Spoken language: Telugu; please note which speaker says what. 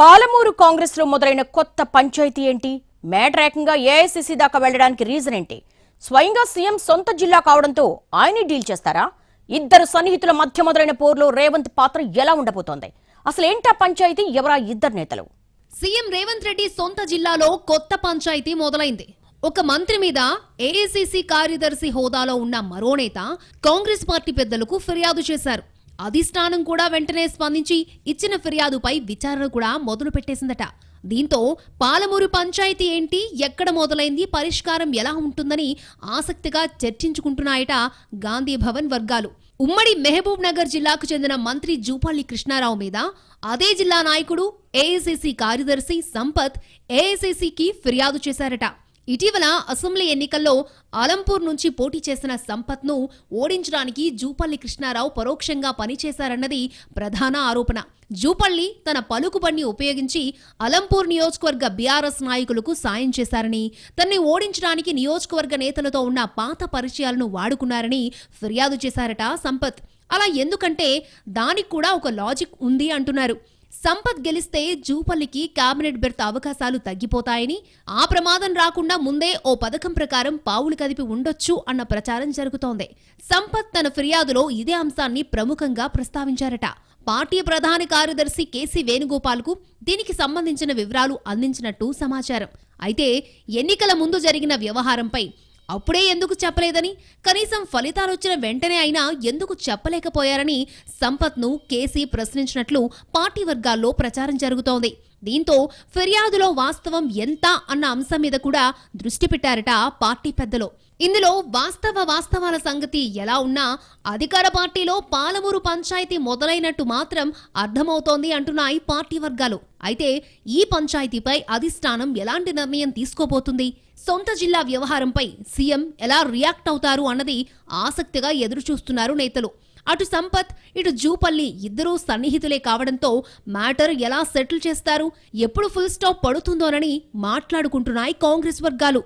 Speaker 1: పాలమూరు కాంగ్రెస్లో మొదలైన కొత్త పంచాయతీ ఏంటి? మ్యాటర్ ఏకంగా ఏఐసిసి దాకా వెళ్ళడానికి రీజన్ ఏంటి? స్వయంగా సీఎం సొంత జిల్లా కావడంతో ఆయనే డీల్ చేస్తారా? ఇద్దరు సన్నిహితుల మధ్య మొదలైన పోరులో రేవంత్ పాత్ర ఎలా ఉండబోతోంది? అసలు ఏంటా పంచాయతీ? ఎవరా ఇద్దరు నేతలు?
Speaker 2: సీఎం రేవంత్ రెడ్డి సొంత జిల్లాలో కొత్త పంచాయతీ మొదలైంది. ఒక మంత్రి మీద ఏఐసిసి కార్యదర్శి హోదాలో ఉన్న మరో నేత కాంగ్రెస్ పార్టీ పెద్దలకు ఫిర్యాదు చేశారు. అధిష్టానం కూడా వెంటనే స్పందించి ఇచ్చిన ఫిర్యాదుపై విచారణ కూడా మొదలు పెట్టేసిందట దీంతో పాలమూరు పంచాయతీ ఏంటి ఎక్కడ మొదలైంది పరిష్కారం ఎలా ఉంటుందని ఆసక్తిగా చర్చించుకుంటున్నాయట గాంధీ భవన్ వర్గాలు. ఉమ్మడి మెహబూబ్ నగర్ జిల్లాకు చెందిన మంత్రి జూపల్లి కృష్ణారావు మీద అదే జిల్లా నాయకుడు ఏఐసిసి కార్యదర్శి సంపత్ ఏఐసిసికి ఫిర్యాదు చేశారట. ఇటీవల అసెంబ్లీ ఎన్నికల్లో ఆలంపూర్ నుంచి పోటీ చేసిన సంపత్ను ఓడించడానికి జూపల్లి కృష్ణారావు పరోక్షంగా పనిచేశారన్నది ప్రధాన ఆరోపణ. జూపల్లి తన పలుకుబడిని ఉపయోగించి అలంపూర్ నియోజకవర్గ బీఆర్ఎస్ నాయకులకు సాయం చేశారని తన్ని ఓడించడానికి నియోజకవర్గ నేతలతో ఉన్న పాత పరిచయాలను వాడుకున్నారని ఫిర్యాదు చేశారట సంపత్. అలా ఎందుకంటే దానికి కూడా ఒక లాజిక్ ఉంది అంటున్నారు. సంపత్ గెలిస్తే జూపల్లికి కేబినెట్ బెర్త్ అవకాశాలు తగ్గిపోతాయని ఆ ప్రమాదం రాకుండా ముందే ఓ పథకం ప్రకారం పావులు కదిపి ఉండొచ్చు అన్న ప్రచారం జరుగుతోంది. సంపత్ తన ఫిర్యాదులో ఇదే అంశాన్ని ప్రముఖంగా ప్రస్తావించారట. పార్టీ ప్రధాన కార్యదర్శి కేసీ వేణుగోపాల్కు దీనికి సంబంధించిన వివరాలు అందించినట్టు సమాచారం. అయితే ఎన్నికల ముందు జరిగిన వ్యవహారంపై అప్పుడే ఎందుకు చెప్పలేదని? కనీసం ఫలితాలు వచ్చిన వెంటనే అయినా ఎందుకు చెప్పలేకపోయారని సంపత్ను కేసీ ప్రశ్నించినట్లు పార్టీ వర్గాల్లో ప్రచారం జరుగుతోంది. దీంతో ఫిర్యాదులో వాస్తవం ఎంత అన్న అంశం మీద కూడా దృష్టి పెట్టారట పార్టీ పెద్దలు. ఇందులో వాస్తవ వాస్తవాల సంగతి ఎలా ఉన్నా అధికార పార్టీలో పాలమూరు పంచాయతీ మొదలైనట్టు మాత్రం అర్థమవుతోంది అంటున్నాయి పార్టీ వర్గాలు. అయితే ఈ పంచాయతీపై అధిష్టానం ఎలాంటి నిర్ణయం తీసుకోబోతుంది? సొంత జిల్లా వ్యవహారంపై సీఎం ఎలా రియాక్ట్ అవుతారు అన్నది ఆసక్తిగా ఎదురుచూస్తున్నారు నేతలు. అటు సంపత్ ఇటు జూపల్లి ఇద్దరూ సన్నిహితులే కావడంతో మ్యాటర్ ఎలా సెటిల్ చేస్తారు ఎప్పుడు ఫుల్ స్టాప్ పడుతుందోనని మాట్లాడుకుంటున్నాయి కాంగ్రెస్ వర్గాలు.